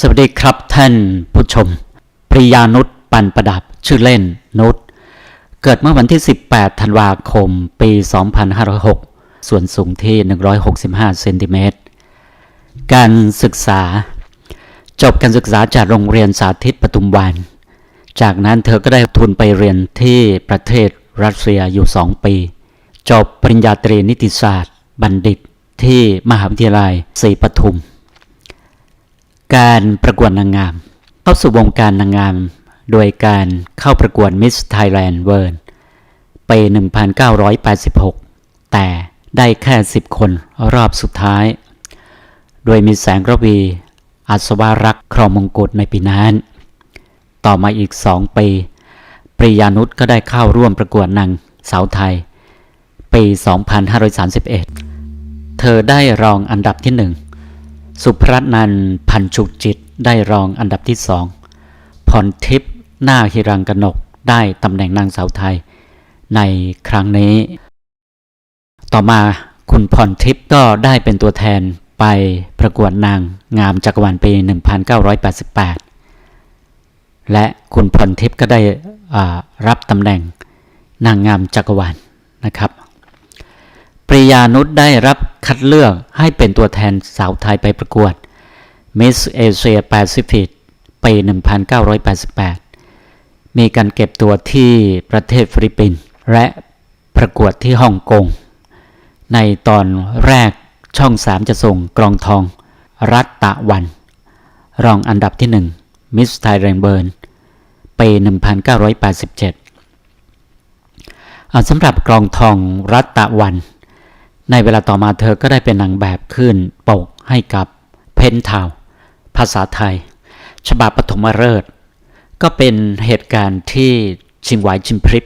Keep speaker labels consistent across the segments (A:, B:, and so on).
A: สวัสดีครับท่านผู้ชม ปริยานุชปันประดับชื่อเล่นนุชเกิดเมื่อวันที่ 18 ธันวาคม ปี 2506 ส่วนสูงที่ 165 เซนติเมตร การศึกษา จบการศึกษาจากโรงเรียนสาธิตปทุมวัน จากนั้นเธอก็ได้ทุนไปเรียนที่ประเทศรัสเซียอยู่ 2 ปี จบปริญญาตรีนิติศาสตร์ บัณฑิตที่มหาวิทยาลัยศรีปทุม การประกวดนางงาม เข้าสู่วงการนางงาม โดยการเข้าประกวด Miss Thailand World ปี 1986 แต่ได้แค่ 10 คนรอบสุดท้าย โดยมีแสงระวีอัศวารักษ์ครองมงกุฎในปีนั้น ต่อมาอีก 2 ปี ปริยานุชก็ได้เข้าร่วมประกวดนางสาวไทย ปี 2531 เธอได้รองอันดับที่หนึ่ง สุพรนันพันชุกจิตได้รองอันดับที่สองพรทิพย์นาคฮิรังกนกได้ตำแหน่งนางสาวไทย ในครั้งนี้ ต่อมาคุณพรทิพย์ก็ได้เป็นตัวแทนไปประกวดนางงามจักรวาลปี 1988 และคุณพรทิพย์ก็ได้รับตำแหน่งนางงามจักรวาลนะครับ ปริยานุชได้รับคัดเลือกให้เป็นตัวแทนสาวไทยไปประกวด Miss Asia Pacific ปี 1988 มีการเก็บตัวที่ประเทศฟิลิปปินส์และประกวดที่ฮ่องกง ในตอนแรกช่อง3จะส่งกรองทอง รัตตะวัน รองอันดับที่1 Miss Thailand Burn ปี1987อ่าสำหรับกรองทองรัตตะวัน ในเวลาต่อมาเธอก็ได้เป็นนางแบบขึ้นปกให้กับเพนทาวภาษาไทย ฉบับปฐมฤกษ์ก็เป็นเหตุการณ์ที่ชิงไหวชิมพริบ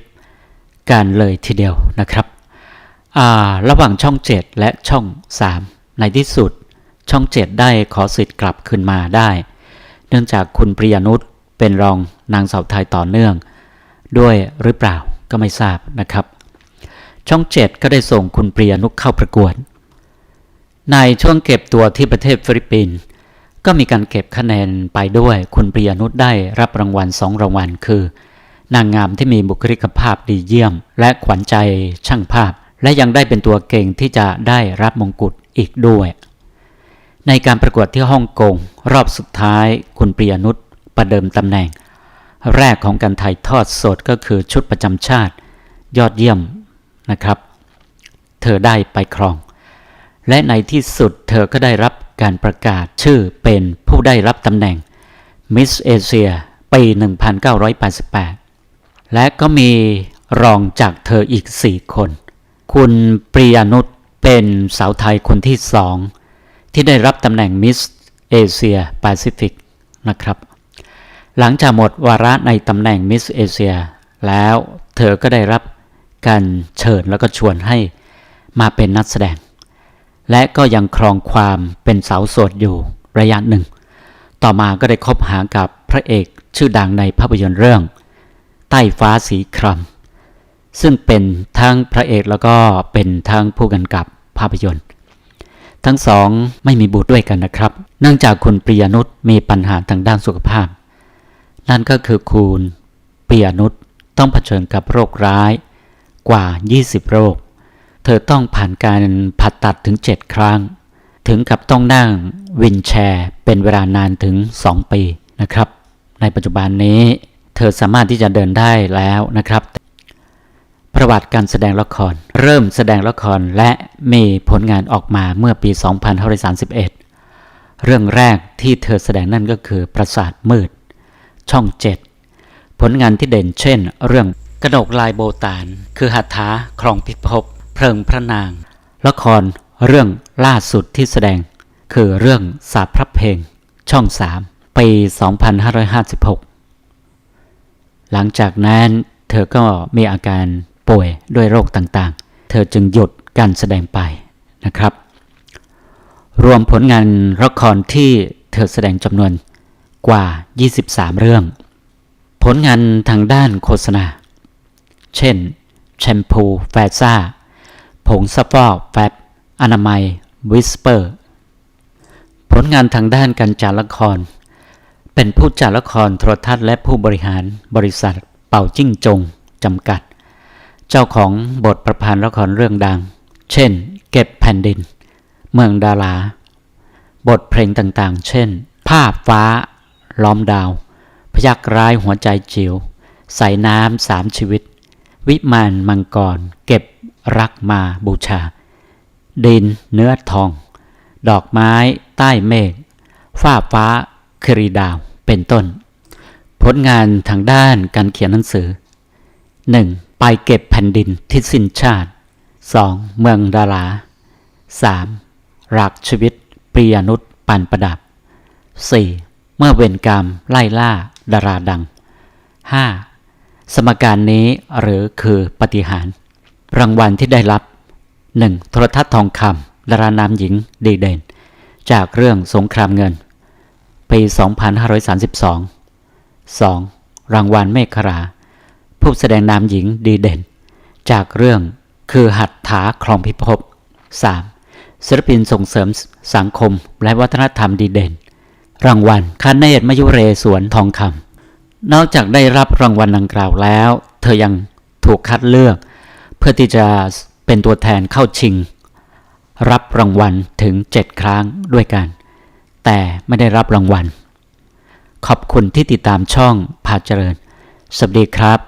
A: กันเลยทีเดียวนะครับ ระหว่างช่อง 7 และช่อง 3 ในที่สุดช่อง 7 ได้ขอสิทธิ์กลับคืนมาได้ เนื่องจากคุณปริยนุชเป็นรองนางสาวไทยต่อเนื่อง ด้วยหรือเปล่าก็ไม่ทราบนะครับ ช่อง7ก็ได้ส่งคุณปริยนุชเข้าประกวด ในช่วงเก็บตัวที่ประเทศฟิลิปปินส์ก็มีการเก็บคะแนนไปด้วยคุณปริยนุชได้รับรางวัลสองรางวัลคือ นางงามที่มีบุคลิกภาพดีเยี่ยม และขวัญใจช่างภาพ และยังได้เป็นตัวเก่งที่จะได้รับมงกุฎอีกด้วย ในการประกวดที่ฮ่องกงรอบสุดท้ายคุณปริยนุชประเดิมตำแหน่ง แรกของการถ่ายทอดสดก็คือชุดประจำชาติ ยอดเยี่ยม นะครับ เธอได้ไปครอง และในที่สุดเธอก็ได้รับการประกาศชื่อเป็นผู้ได้รับตำแหน่ง Miss Asia ปี 1988 และก็มีรองจากเธออีก 4 คน คุณปริยนุชเป็นสาวไทยคนที่สองที่ได้รับตำแหน่ง Miss Asia Pacific นะครับ หลังจากหมดวาระในตำแหน่ง Miss Asia แล้วเธอก็ได้รับ การเชิญแล้วก็ชวนให้มาเป็นนักแสดง และก็ยังครองความเป็นสาวโสดอยู่ระยะหนึ่ง ต่อมาก็ได้คบหากับพระเอกชื่อดังในภาพยนตร์เรื่อง ใต้ฟ้าสีครามซึ่งเป็นทั้งพระเอกแล้วก็เป็นทั้งผู้กำกับภาพยนตร์ ทั้งสองไม่มีบุตรด้วยกันนะครับ เนื่องจากคุณปริยนุชมีปัญหาทางด้านสุขภาพ นั่นก็คือคุณปริยนุชต้องเผชิญกับโรคร้าย กว่า 20 โรค เธอต้องผ่านการผ่าตัดถึง 7 ครั้ง ถึงกับต้องนั่งวินแชร์เป็นเวลานานถึง 2 ปีนะครับ ในปัจจุบันนี้เธอสามารถที่จะเดินได้แล้วนะครับ ประวัติการแสดงละคร เริ่มแสดงละครและมีผลงานออกมาเมื่อปี 2531 เรื่องแรกที่เธอแสดงนั่นก็คือปราสาทมืด ช่อง 7 ผลงานที่เด่นเช่น เรื่อง กระดกลายโบตาน คือหัตถาครองพิภพเพลิงพระนาง ละครเรื่องล่าสุดที่แสดง คือเรื่องสาพระเพลง ช่อง3ปี 2556 หลังจากนั้นเธอก็มีอาการป่วยด้วยโรคต่างๆ เธอจึงหยุดการแสดงไปนะครับ รวมผลงานละครที่เธอแสดงจำนวนกว่า 23 เรื่อง ผลงานทางด้านโฆษณา เช่น แชมพูแฟซ่า ผงซักฟอกแฟบอนามัย วิสเปอร์ ผลงานทางด้านการจัดละคร เป็นผู้จัดละครโทรทัศน์และผู้บริหารบริษัทเป่าจิ้งจง จำกัด เจ้าของบทประพันธ์ละครเรื่องดัง เช่น เก็บแผ่นดิน เมืองดารา บทเพลงต่างๆ เช่น ภาพฟ้า ล้อมดาว พยักร้ายหัวใจจิ๋วใส่น้ำสามชีวิต วิมานมังกร เก็บรักมาบูชา ดินเนื้อทอง ดอกไม้ใต้เมฆฟ้าฟ้าครีดาวเป็นต้น ผลงานทางด้านการเขียนหนังสือ 1. ไปเก็บแผ่นดินที่สิ้นชาติ 2. เมืองดารา 3. รักชีวิตปริยนุษปันประดับ 4. เมื่อเวรกรรมไล่ล่าดาราดัง 5. สมการนี้หรือคือปฏิหาร รางวัลที่ได้รับ 1. โทรทัศน์ทองคำดารานามหญิงดีเด่น จากเรื่องสงครามเงิน ปี 2532 2. รางวัลเมฆรา ผู้แสดงนามหญิงดีเด่น จากเรื่องคือหัตถาคลองพิภพ 3. ศิลปินส่งเสริมสังคมและวัฒนธรรมดีเด่น รางวัลคาเนตมยุเรสวนทองคำ นอกจากได้รับรางวัลดังกล่าวแล้ว เธอยังถูกคัดเลือก เพื่อที่จะเป็นตัวแทนเข้าชิง รับรางวัลถึง 7 ครั้งด้วยกัน แต่ไม่ได้รับรางวัล ขอบคุณที่ติดตามช่องพาเจริญ สวัสดีครับ